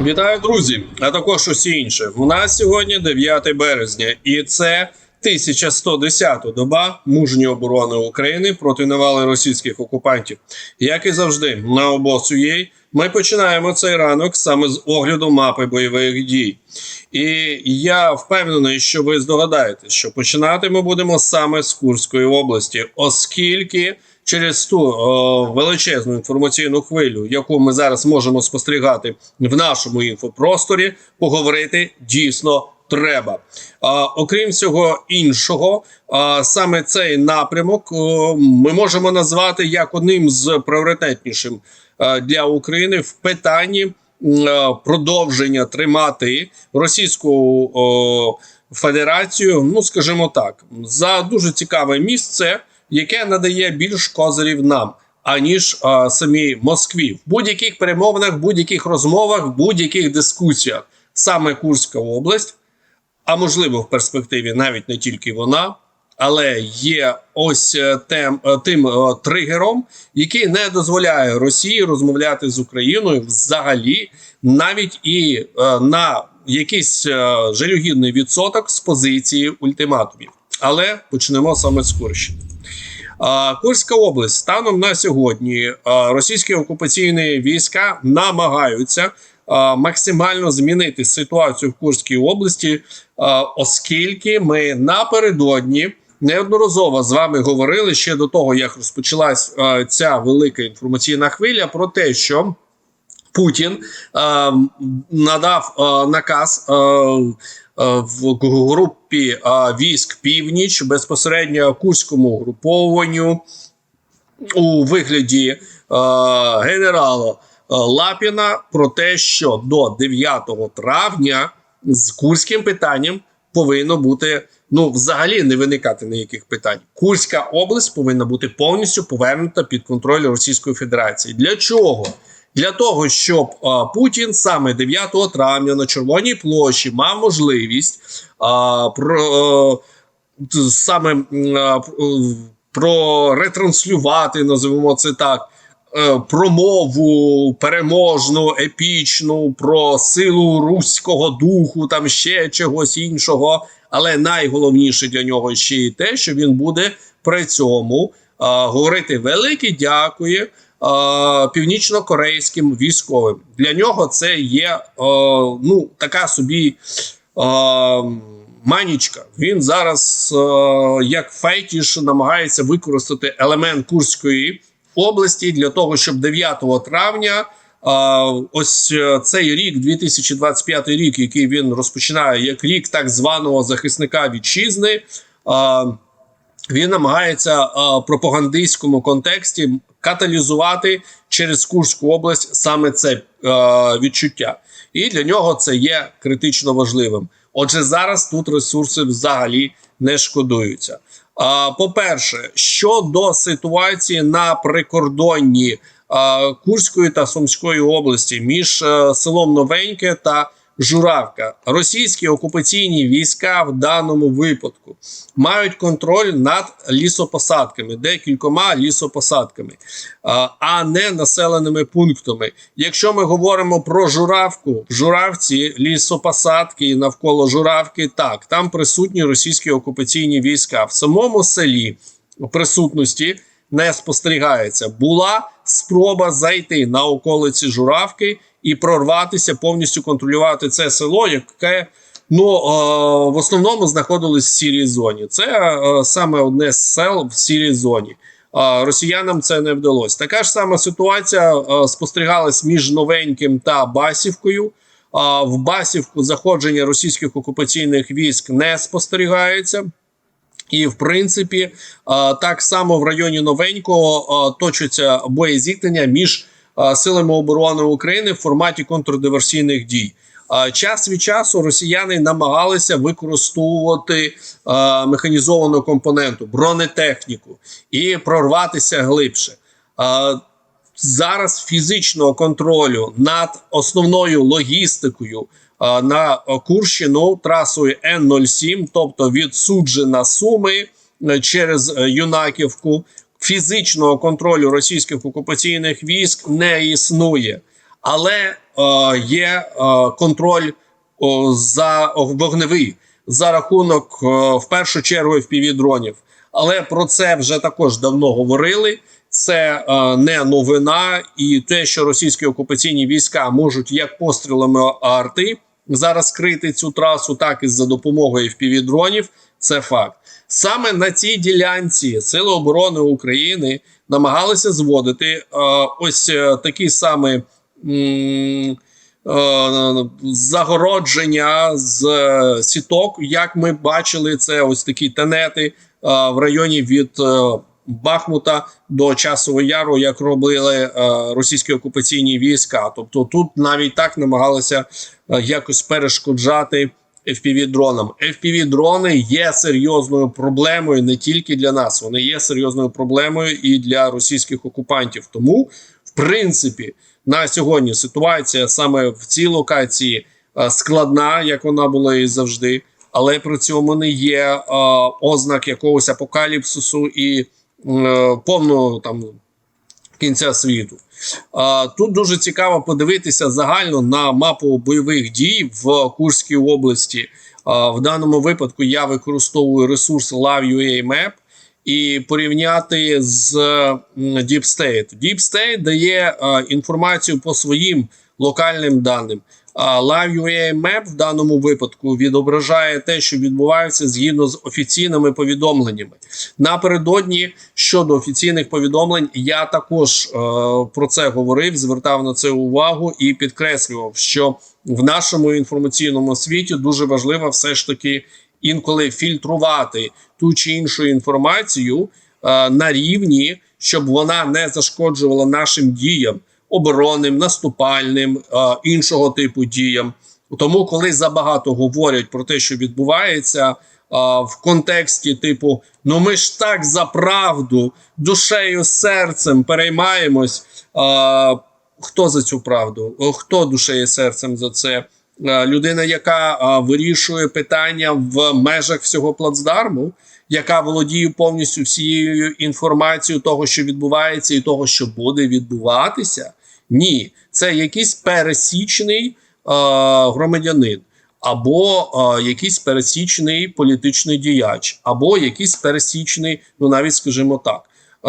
Вітаю, друзі! А також усі інші. У нас сьогодні 9 березня, і це 1110 доба мужньої оборони України проти навали російських окупантів. Як і завжди, на обосуєй ми починаємо цей ранок саме з огляду мапи бойових дій. І я впевнений, що ви здогадаєтесь, що починати ми будемо саме з Курської області, оскільки через ту о, величезну інформаційну хвилю, яку ми зараз можемо спостерігати в нашому інфопросторі, поговорити дійсно треба. А, окрім всього іншого, а, саме цей напрямок о, ми можемо назвати як одним з пріоритетнішим а, для України в питанні продовження тримати російську о, федерацію, ну скажімо так, за дуже цікаве місце, яке надає більш козирів нам. Аніж а, самій Москві в будь-яких перемовинах, будь-яких розмовах, будь-яких дискусіях саме Курська область а можливо в перспективі навіть не тільки вона, але є ось е, тем, е, тим е, тригером, який не дозволяє Росії розмовляти з Україною взагалі, навіть і е, на якийсь е, жалюгідний відсоток з позиції ультиматумів. Але почнемо саме з Курщини. Курська область. Станом на сьогодні російські окупаційні війська намагаються максимально змінити ситуацію в Курській області, оскільки ми напередодні неодноразово з вами говорили ще до того, як розпочалась ця велика інформаційна хвиля, про те, що Путін надав наказ в групі е, військ Північ безпосередньо Курському групованню у вигляді е, генерала Лапіна про те, що до 9 травня з курським питанням повинно бути ну взагалі не виникати ніяких питань. Курська область повинна бути повністю повернута під контроль Російської Федерації. Для чого? Для того щоб Путін саме 9 травня на Червоній площі мав можливість а, про а, саме а, про ретранслювати, називаємо це так. е, Промову переможну, епічну про силу руського духу, там ще чогось іншого. Але найголовніше для нього ще й те, що він буде при цьому а, говорити велике дякую північно-корейським військовим. Для нього це є а, ну така собі. А, Манічка, він зараз е, як фетіш намагається використати елемент Курської області для того, щоб 9 травня, е, ось е, цей рік, 2025 рік, який він розпочинає як рік так званого захисника вітчизни, е, він намагається е, в пропагандистському контексті каталізувати через Курську область саме це е, відчуття, і для нього це є критично важливим. Отже, зараз тут ресурси взагалі не шкодуються. По-перше, щодо ситуації на прикордонні Курської та Сумської області між селом Новеньке та Журавка, російські окупаційні війська в даному випадку мають контроль над лісопосадками, декількома лісопосадками, а, не населеними пунктами. Якщо ми говоримо про журавку, в журавці лісопосадки навколо журавки, так там присутні російські окупаційні війська в самому селі присутності не спостерігається. Була спроба зайти на околиці журавки і прорватися, повністю контролювати це село, яке ну е, в основному знаходилось в сірій зоні. Це е, саме одне з сел в сірій зоні. Е, Росіянам це не вдалося. Така ж сама ситуація е, спостерігалась між новеньким та Басівкою. А в Басівку заходження російських окупаційних військ не спостерігається. І в принципі, е, так само в районі новенького е, точаться боєзіткнення між силами оборони України в форматі контрдиверсійних дій. Е, Час від часу росіяни намагалися використовувати е, механізовану компоненту, бронетехніку і прорватися глибше. Е, Зараз фізичного контролю над основною логістикою е, на Курщину трасою Н-07, тобто від Суджина Суми е, через е, Юнаківку, фізичного контролю російських окупаційних військ не існує. але е, є е, контроль о, за вогневий за рахунок е, в першу чергу FPV-дронів. Але про це вже також давно говорили. Це е, не новина, і те, що російські окупаційні війська можуть як пострілами арти зараз крити цю трасу, так і за допомогою FPV-дронів, це факт. Саме на цій ділянці Сили оборони України намагалися зводити е, ось е, такі саме е, загородження з е, сіток. Як ми бачили, це ось такі тенети е, в районі від е, Бахмута до Часового Яру, як робили е, російські окупаційні війська. Тобто тут навіть так намагалися е, якось перешкоджати. FPV-дронам. FPV-дрони є серйозною проблемою не тільки для нас, вони є серйозною проблемою і для російських окупантів. Тому, в принципі, на сьогодні ситуація саме в цій локації е, складна, як вона була і завжди, але при цьому не є е, ознак якогось апокаліпсису і е, повного там кінця світу. Тут дуже цікаво подивитися загально на мапу бойових дій в Курській області. В даному випадку я використовую ресурс LoveUA Map і порівняти з Deep State. Deep State дає інформацію по своїм локальним даним. LiveUA Map в даному випадку відображає те, що відбувається згідно з офіційними повідомленнями. Напередодні щодо офіційних повідомлень, я також е, про це говорив, звертав на це увагу і підкреслював, що в нашому інформаційному світі дуже важливо все ж таки інколи фільтрувати ту чи іншу інформацію е, на рівні, щоб вона не зашкоджувала нашим діям оборонним, наступальним, е, іншого типу діям. Тому, коли забагато говорять про те, що відбувається. а, В контексті, типу, ну ми ж так за правду, душею, серцем переймаємось. А, Хто за цю правду? Хто душею серцем за це? Людина, яка вирішує питання в межах всього плацдарму, яка володіє повністю всією інформацією того, що відбувається, і того, що буде відбуватися. Ні, це якийсь пересічний е, громадянин, або е, якийсь пересічний політичний діяч, або якийсь пересічний, ну навіть скажімо так,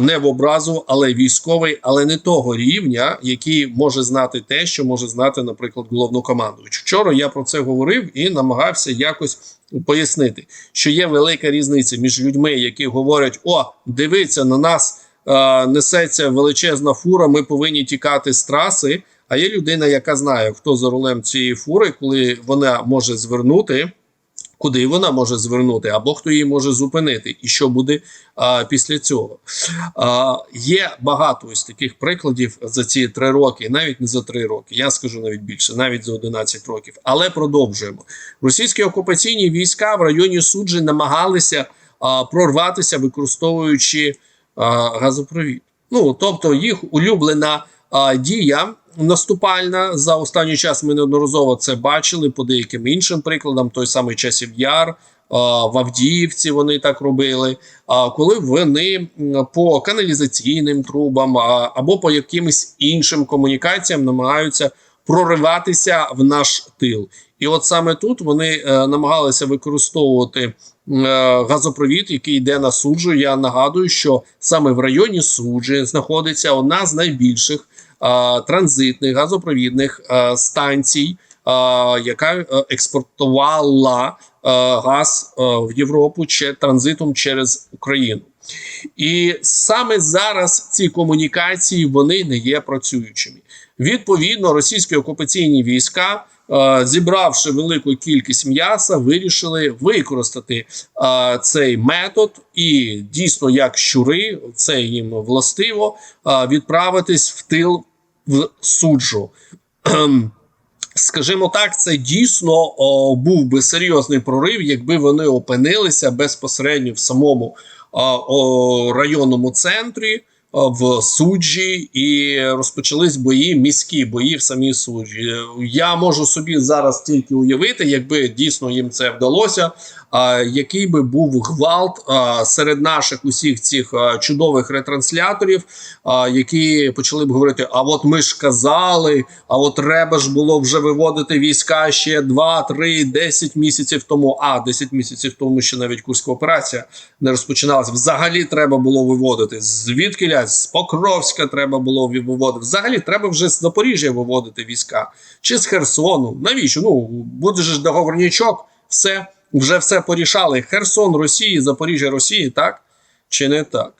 не в образу, але військовий, але не того рівня, який може знати те, що може знати, наприклад, головнокомандувач. Вчора я про це говорив і намагався якось пояснити, що є велика різниця між людьми, які говорять: О, дивиться на нас е, несеться величезна фура, ми повинні тікати з траси. А є людина, яка знає, хто за рулем цієї фури, коли вона може звернути, куди вона може звернути, або хто її може зупинити, і що буде а, після цього. А, Є багато ось таких прикладів за ці три роки, навіть не за три роки. Я скажу навіть більше, навіть за 11 років. Але продовжуємо. Російські окупаційні війська в районі суджі намагалися а, прорватися, використовуючи а, газопровід. Ну тобто їх улюблена а, дія наступальна за останній час. Ми неодноразово це бачили по деяким іншим прикладам. Той самий часів яр. В Авдіївці вони так робили. А коли вони по каналізаційним трубам або по якимось іншим комунікаціям намагаються прориватися в наш тил, і от саме тут вони е, намагалися використовувати е, газопровід, який йде на суджу. Я нагадую, що саме в районі суджі знаходиться одна з найбільших транзитних газопровідних е, станцій, е, яка е, експортувала е, газ е, в Європу чи транзитом через Україну. І саме зараз ці комунікації вони не є працюючими. Відповідно, російські окупаційні війська, е, зібравши велику кількість м'яса, вирішили використати е, цей метод. І дійсно, як щури, це їм властиво, е, відправитись в тил в суджу. Скажімо так, це дійсно о, був би серйозний прорив, якби вони опинилися безпосередньо в самому о, о, районному центрі в суджі і розпочались бої, міські бої в самій суджі. Я можу собі зараз тільки уявити, якби дійсно їм це вдалося. А який би був гвалт а, серед наших усіх цих а, чудових ретрансляторів, а, які почали б говорити: а от ми ж казали, а от треба ж було вже виводити війська ще 2, 3, 10 місяців тому. А 10 місяців тому ще навіть курська операція не розпочиналася. Взагалі треба було виводити. Звідки ля з Покровська треба було виводити. Взагалі треба вже з Запоріжжя виводити війська чи з Херсону. Навіщо? Ну буде ж договорнячок, все вже все порішали. Херсон Росії, Запоріжжя Росії, так чи не так?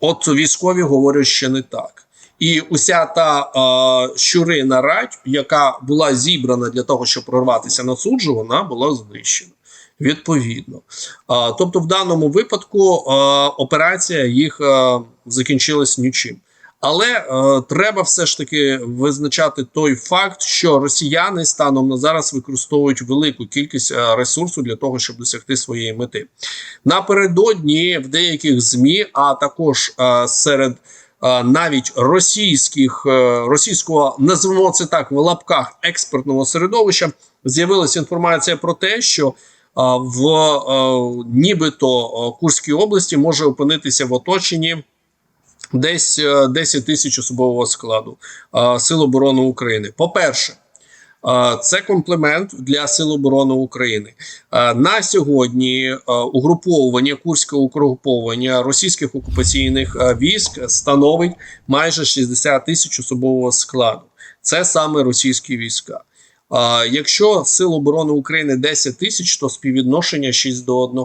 От військові говорять, що не так. І уся та е, щурина радь, яка була зібрана для того, щоб прорватися на суджу, вона була знищена. Відповідно. А, тобто, в даному випадку а, операція їх а, закінчилась нічим. Але е, треба все ж таки визначати той факт, що росіяни станом на зараз використовують велику кількість е, ресурсу для того, щоб досягти своєї мети. Напередодні в деяких змі, а також е, серед навіть російських російського називаємо це так в лапках експертного середовища, з'явилася інформація про те, що в е, нібито е, Курській області може опинитися в оточенні десь е, 10 тисяч особового складу е, Сил оборони України. По-перше, е, це комплімент для Сил оборони України. Е, На сьогодні е, угруповування курське угруповання російських окупаційних е, військ становить майже 60 тисяч особового складу. Це саме російські війська. Якщо Сил оборони України 10 тисяч, то співвідношення 6 до 1.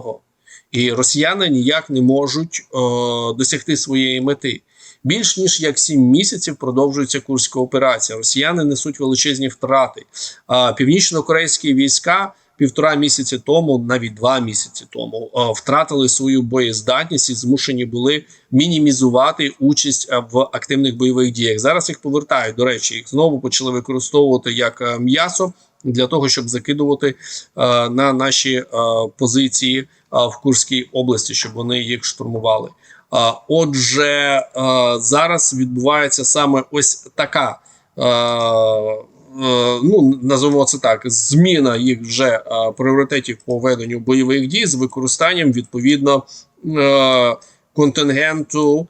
І росіяни ніяк не можуть е, досягти своєї мети. Більш ніж як 7 місяців продовжується курська операція. Росіяни несуть величезні втрати. Північно-корейські війська півтора місяці тому, навіть два місяці тому, е, втратили свою боєздатність і змушені були мінімізувати участь е, в активних бойових діях. Зараз їх повертають. До речі, їх знову почали використовувати як е, м'ясо для того, щоб закидувати на наші позиції в Курській області, щоб вони їх штурмували. Отже, зараз відбувається саме ось така. Е, Ну, називаємо це так: зміна їх вже е, пріоритетів по веденню бойових дій з використанням відповідно е, контингенту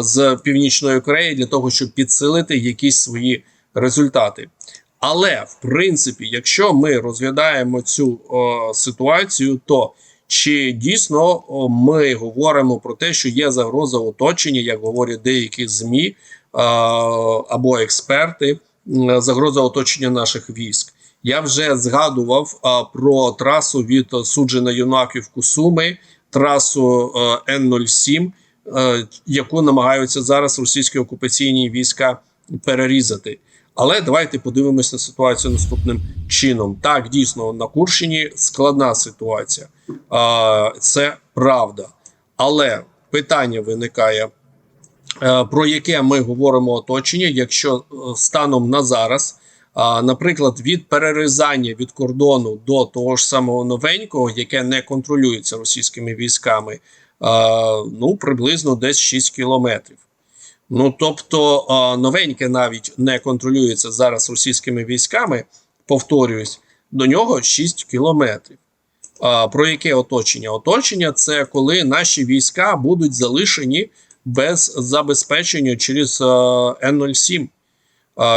з Північної Кореї для того, щоб підсилити якісь свої результати. Але в принципі, якщо ми розглядаємо цю ситуацію, то чи дійсно ми говоримо про те, що є загроза оточення, як говорять деякі змі або експерти, загроза оточення наших військ? Я вже згадував а, про трасу від суджена юнаків Кусуми, трасу е, Н-07, е, яку намагаються зараз російські окупаційні війська перерізати. Але давайте подивимось на ситуацію наступним чином. Так, дійсно, на Курщині складна ситуація, а, це правда. Але питання виникає, про яке ми говоримо оточення, якщо е, станом на зараз, наприклад, від перерізання від кордону до того ж самого новенького, яке не контролюється російськими військами, ну приблизно десь 6 кілометрів. Ну тобто новеньке навіть не контролюється зараз російськими військами. Повторююсь, до нього 6 кілометрів. Про яке оточення? Оточення це коли наші війська будуть залишені без забезпечення через а, Н-07.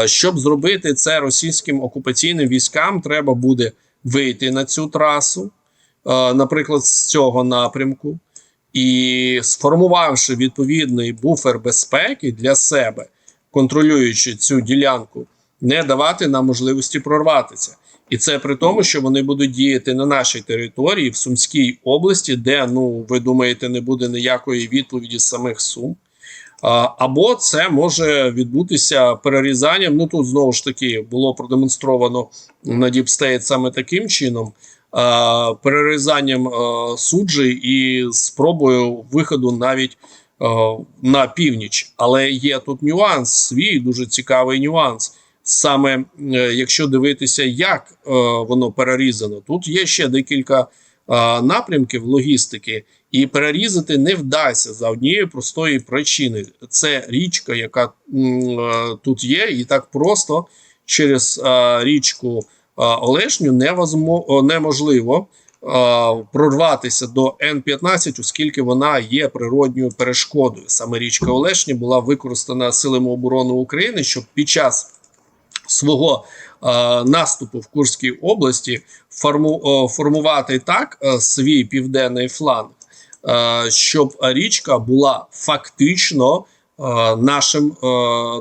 Щоб зробити це російським окупаційним військам, треба буде вийти на цю трасу, наприклад, з цього напрямку і сформувавши відповідний буфер безпеки для себе, контролюючи цю ділянку, не давати нам можливості прорватися. І це при тому, що вони будуть діяти на нашій території в Сумській області, де ну ви думаєте, не буде ніякої відповіді самих Сум. Або це може відбутися перерізанням. Ну тут знову ж таки було продемонстровано на State саме таким чином. Перерізанням суджі і спробою виходу навіть на північ. Але є тут нюанс, свій дуже цікавий нюанс. Саме е, якщо дивитися, як е, воно перерізано, тут є ще декілька напрямків логістики, і перерізати не вдасться за однієї простої причини. Це річка, яка е, тут є, і так просто через е, річку е, Олешню неможливо е, прорватися до Н-15, оскільки вона є природньою перешкодою. Саме річка Олешня була використана силами оборони України, щоб під час свого е, наступу в Курській області форму, формувати так е, свій південний фланг, е, щоб річка була фактично е, нашим, е,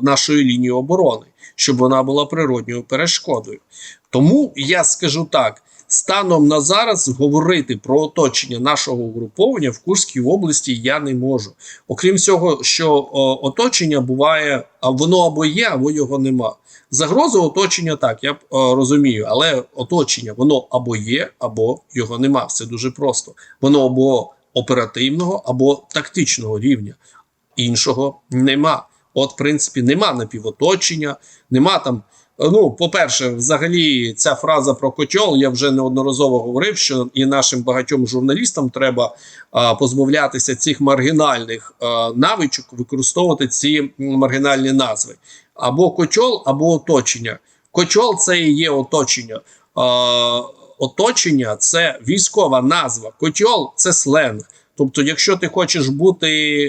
нашою лінією оборони, щоб вона була природньою перешкодою. Тому я скажу так: станом на зараз говорити про оточення нашого угруповання в Курській області я не можу. Окрім цього, що о, оточення буває, а воно або є, або його нема. Загроза оточення так, я е, розумію, але оточення воно або є, або його нема. Все дуже просто. Воно або оперативного, або тактичного рівня. Іншого нема. От, в принципі, нема напівоточення, нема там. Ну, по-перше, взагалі, ця фраза про котьол, я вже неодноразово говорив, що і нашим багатьом журналістам треба а, позбавлятися цих маргінальних а, навичок, використовувати ці маргінальні назви. Або котьол, або оточення. Котьол це і є оточення. А, оточення це військова назва. Котьол це сленг. Тобто, якщо ти хочеш бути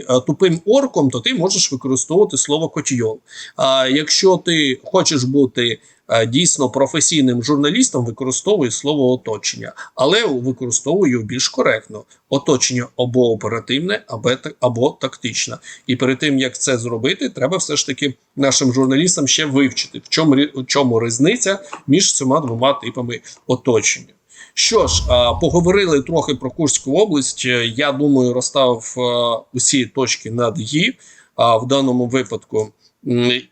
е, тупим орком, то ти можеш використовувати слово котійол. А якщо ти хочеш бути е, дійсно професійним журналістом, використовуй слово оточення, але використовуй його більш коректно. Оточення або оперативне, або, та- або тактичне. І перед тим як це зробити, треба все ж таки нашим журналістам ще вивчити, в чому в чому різниця між цими двома типами оточення. Що ж, поговорили трохи про Курську область. Е, Я думаю, розставив е, усі точки над «і» в даному випадку.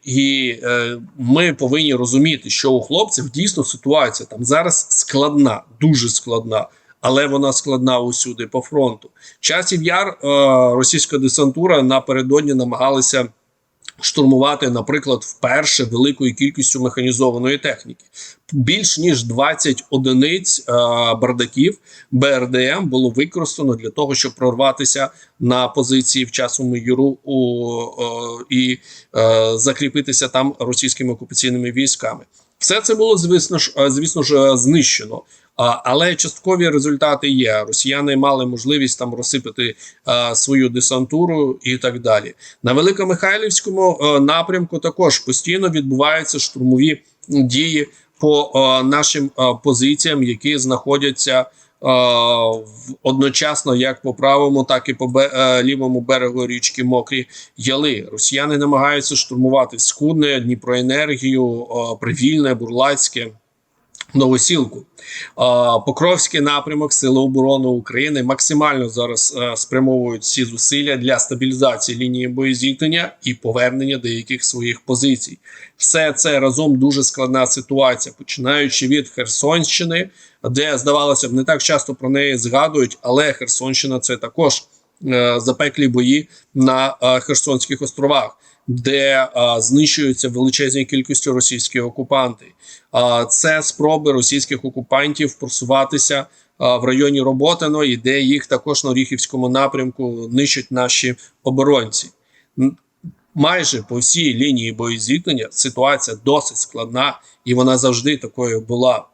І е, ми повинні розуміти, що у хлопців дійсно ситуація там зараз складна, дуже складна, але вона складна усюди по фронту. Часів яр е, російська десантура напередодні намагалися штурмувати, наприклад, вперше великою кількістю механізованої техніки. Більш ніж 20 одиниць е, бардаків БРДМ було використано для того, щоб прорватися на позиції в часовому юру у, е, і е, закріпитися там російськими окупаційними військами. Все це було звісно ж, е, звісно ж, е, знищено. Але часткові результати є. Росіяни мали можливість там розсипати е, свою десантуру і так далі. На Великомихайлівському напрямку також постійно відбуваються штурмові дії по нашим позиціям, які знаходяться одночасно як по правому, так і по е, лівому берегу річки Мокрі Яли. Росіяни намагаються штурмувати Скудне, Дніпроенергію, Привільне, Бурлацьке. Новосілку. Покровський напрямок Сили оборони України максимально зараз е, спрямовують всі зусилля для стабілізації лінії боєзіткнення і повернення деяких своїх позицій. Все це разом дуже складна ситуація, починаючи від Херсонщини, де здавалося б не так часто про неї згадують, але Херсонщина це також запеклі бої на е, Херсонських островах. Де а, знищуються величезною кількістю російські окупанти, а це спроби російських окупантів просуватися в районі Роботино, і де їх також на Оріхівському напрямку нищать наші оборонці. Майже по всій лінії боєзіткнення ситуація досить складна, і вона завжди такою була.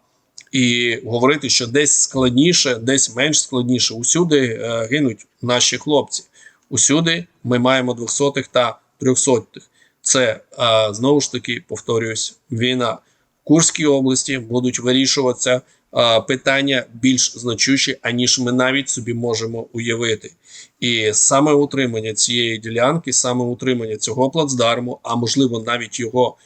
І говорити, що десь складніше, десь менш складніше, усюди е, гинуть наші хлопці. Усюди ми маємо двохсотих та трьохсотих. Це е, знову ж таки повторююсь, війна в Курській області будуть вирішуватися е, питання більш значущі, аніж ми навіть собі можемо уявити. І саме утримання цієї ділянки, саме утримання цього плацдарму, а можливо навіть його.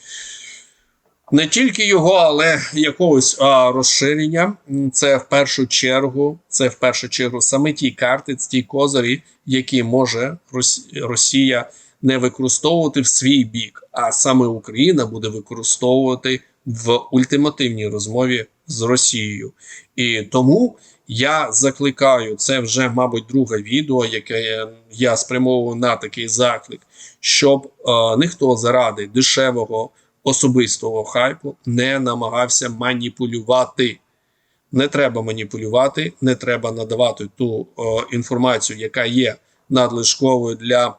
Не тільки його, але якогось а, розширення. Це в першу чергу, це в першу чергу саме ті карти, ті козирі, які може Росія не використовувати в свій бік, а саме Україна буде використовувати в ультимативній розмові з Росією. І тому я закликаю це вже, мабуть, друге відео, яке я спрямовував на такий заклик, щоб е, ніхто заради дешевого особистого хайпу не намагався маніпулювати Не треба маніпулювати, не треба надавати ту е, інформацію, яка є надлишковою для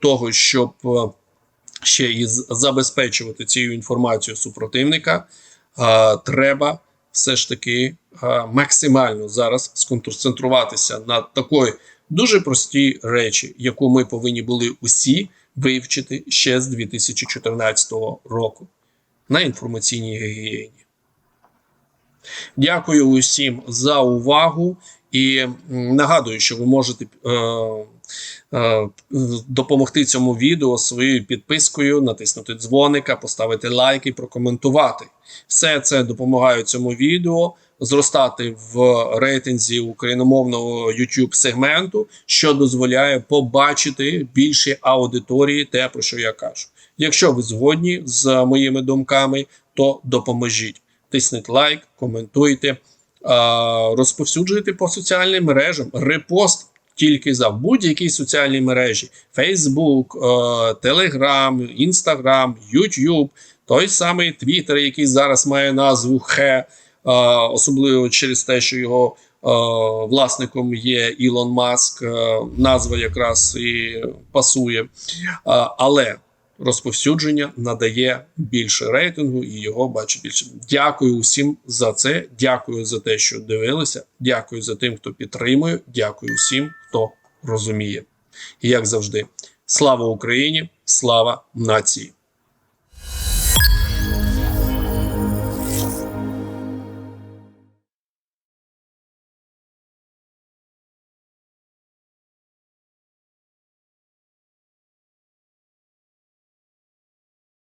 того, щоб е, ще і забезпечувати цією інформацією супротивника. Е, треба все ж таки е, максимально зараз сконцентруватися на такої дуже простій речі, яку ми повинні були усі вивчити ще з 2014 року на інформаційній гігієні. Дякую усім за увагу і нагадую, що ви можете е, допомогти цьому відео своєю підпискою, натиснути дзвоника, поставити лайк і прокоментувати. Все це допомагає цьому відео зростати в рейтинзі україномовного YouTube сегменту, що дозволяє побачити більші аудиторії, те про що я кажу. Якщо ви згодні з моїми думками, то допоможіть. Тисніть лайк, коментуйте, розповсюджуйте по соціальним мережам, репост тільки за будь-які соціальні мережі: Facebook, Telegram, Instagram, YouTube, той самий Twitter, який зараз має назву Хе, особливо через те, що його е, власником є Ілон Маск. е, Назва якраз і пасує. Е, Але розповсюдження надає більше рейтингу і його бачить більше. Дякую усім за це. Дякую за те, що дивилися. Дякую за тим, хто підтримує. Дякую всім, хто розуміє. І як завжди, слава Україні! Слава нації!